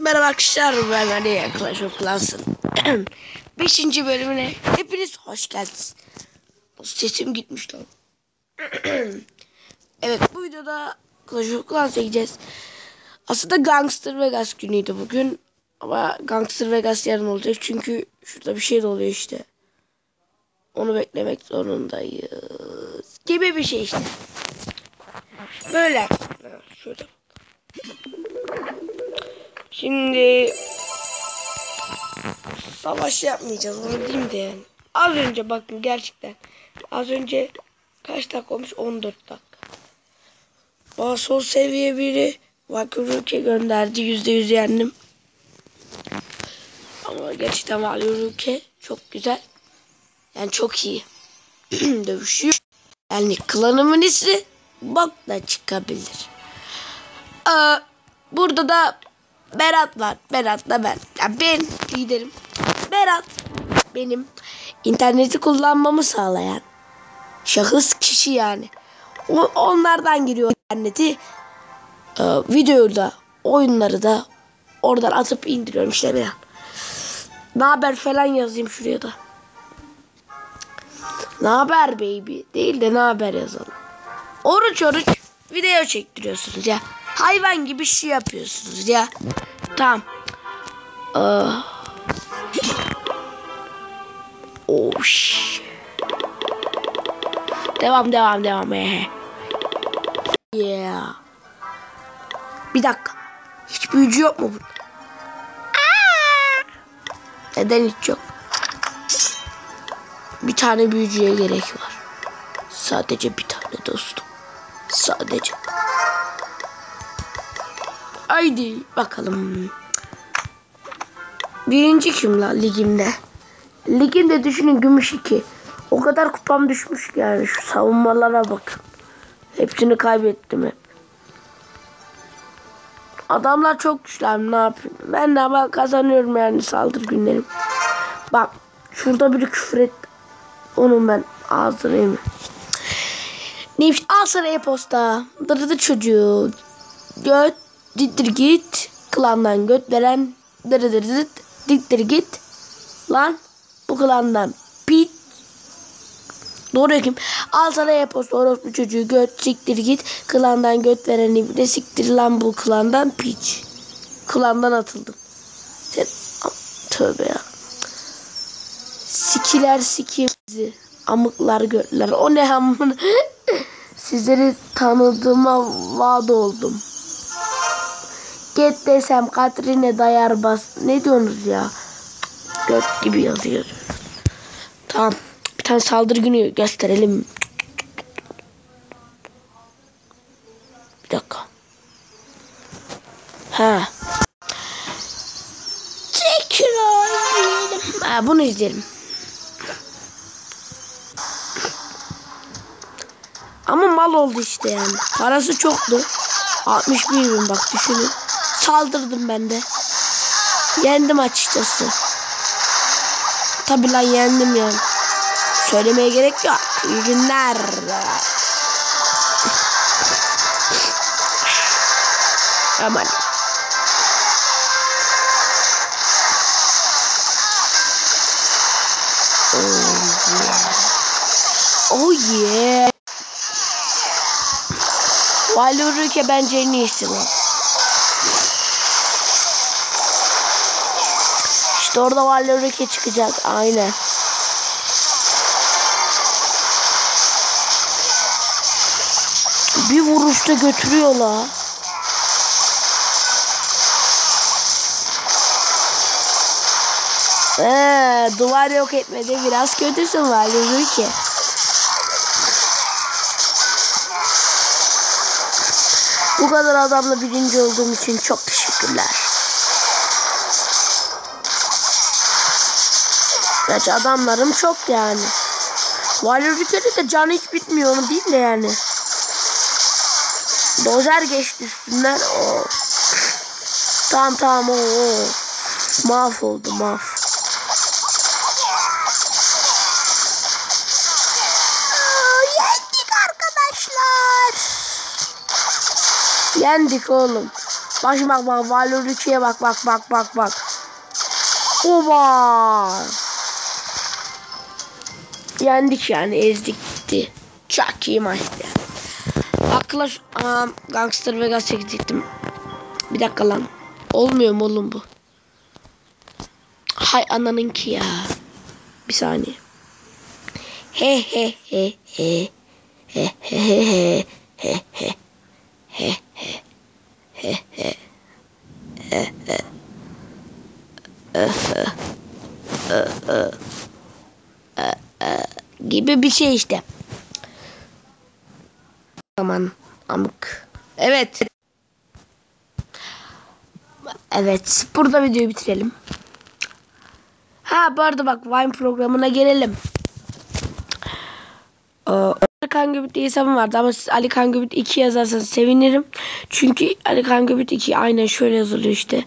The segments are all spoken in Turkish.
Merhaba arkadaşlar ben Ali Clash of Clans'ın 5. bölümüne hepiniz hoş geldiniz. Sesim gitmiş lan. evet bu videoda Clash of Clans çekeceğiz. Aslında Gangster Vegas günüydü bugün. Ama Gangster Vegas yarın olacak çünkü şurada bir şey de oluyor işte. Onu beklemek zorundayız. Gibi bir şey işte. Böyle. Şöyle. Şimdi savaş yapmayacağız onu diyeyim de yani. Az önce bakın gerçekten az önce kaç dakika olmuş 14 dakika. Bana son seviye biri Vakuruke gönderdi yüzde yüz yendim. Ama gerçekten Vakuruke çok güzel. Yani çok iyi. Dövüşüyor. Yani klanımın ismi bok da çıkabilir. Ee, burada da Berat var. Berat da ben. Ya ben liderim. Berat benim interneti kullanmamı sağlayan şahıs kişi yani. O, onlardan giriyor interneti. Ee, videoyu da oyunları da oradan atıp indiriyorum işte ben. Ne haber falan yazayım şuraya da. Ne haber baby değil de ne haber yazalım. Oruç oruç video çektiriyorsunuz ya. Hayvan gibi şey yapıyorsunuz ya. Tamam. Uh. Oh. Devam devam devam. He. Yeah. Bir dakika. Hiç büyücü yok mu burada? Neden hiç yok? Bir tane büyücüye gerek var. Sadece bir tane dostum. Sadece. Haydi bakalım. Birinci kim lan ligimde? Ligimde düşünün gümüş iki. O kadar kupam düşmüş ki yani şu savunmalara bakın. Hepsini kaybettim hep. Adamlar çok güçler ne yapayım. Ben de ama kazanıyorum yani saldır günlerim. Bak şurada biri küfür etti. Onun ben ağzını. Neymiş al sana e-posta. Dırdı çocuğu. Göt dittir git. Klandan göt veren. Dırdı dittir git. Lan bu klandan bit. Doğru kim? Al sana e-posta orospu çocuğu göt siktir git. Klandan göt veren ibne siktir lan bu klandan piç. Klandan atıldım. Sen tövbe ya. Sikiler sikimizi. Amıklar götler. O ne hamını. Sizleri tanıdığıma vaat oldum. Get desem Katrine dayar bas. Ne diyorsunuz ya? Göt gibi yazıyor. Tamam. Bir tane saldırı günü gösterelim. Bir dakika. Ha. Tekrar izleyelim. Ha, bunu izleyelim. Ama mal oldu işte yani. Parası çoktu. 61 bin bak düşünün. Saldırdım ben de. Yendim açıkçası. Tabi lan yendim yani. Söylemeye gerek yok. İyi günler. Aman. Oh yeah. Valorike bence en iyisi bu. İşte orada Valorike çıkacak. Aynen. Bir vuruşta götürüyor la. Ee, duvar yok etmedi. Biraz kötüsün Valorike. Bu kadar adamla birinci olduğum için çok teşekkürler. Gerçi adamlarım çok yani. Valorike'de de can hiç bitmiyor onu değil de yani. Dozer geçti üstünden. Oo. Tamam tamam o. Mahvoldu mahv. Yendik arkadaşlar. Yendik oğlum. Bak bak bak Valor 3'e bak bak bak bak bak. Oba. Yendik yani ezdik gitti. Çok iyi maçtı. Akla Aa, Gangster Vegas çekecektim. Bir dakika lan. Olmuyor mu oğlum bu? Hay ananınki ya. Bir saniye. He he he he. He he he he he he he he he gibi bir şey işte. Aman amık. Evet. Evet. Burada videoyu bitirelim. Ha bu arada bak Vine programına gelelim. Ee, Ali Kan Göbüt diye hesabım vardı ama siz Ali Kan Göbüt 2 yazarsanız sevinirim. Çünkü Ali Kan Göbüt 2 aynen şöyle yazılıyor işte.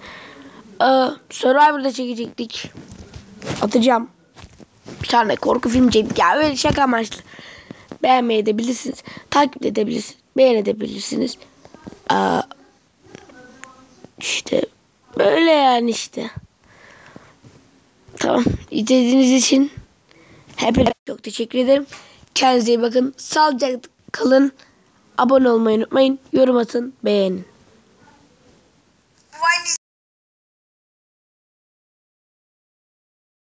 Ee, Survivor'da çekecektik. Atacağım. Bir tane korku film çektik. Ya öyle şaka amaçlı. Beğenmeyi edebilirsiniz. Takip edebilirsiniz. Beğenebilirsiniz. Aa, işte böyle yani işte. Tamam. İzlediğiniz için hepinize çok teşekkür ederim. Kendinize iyi bakın. Sağlıcakla kalın. Abone olmayı unutmayın. Yorum atın. Beğenin.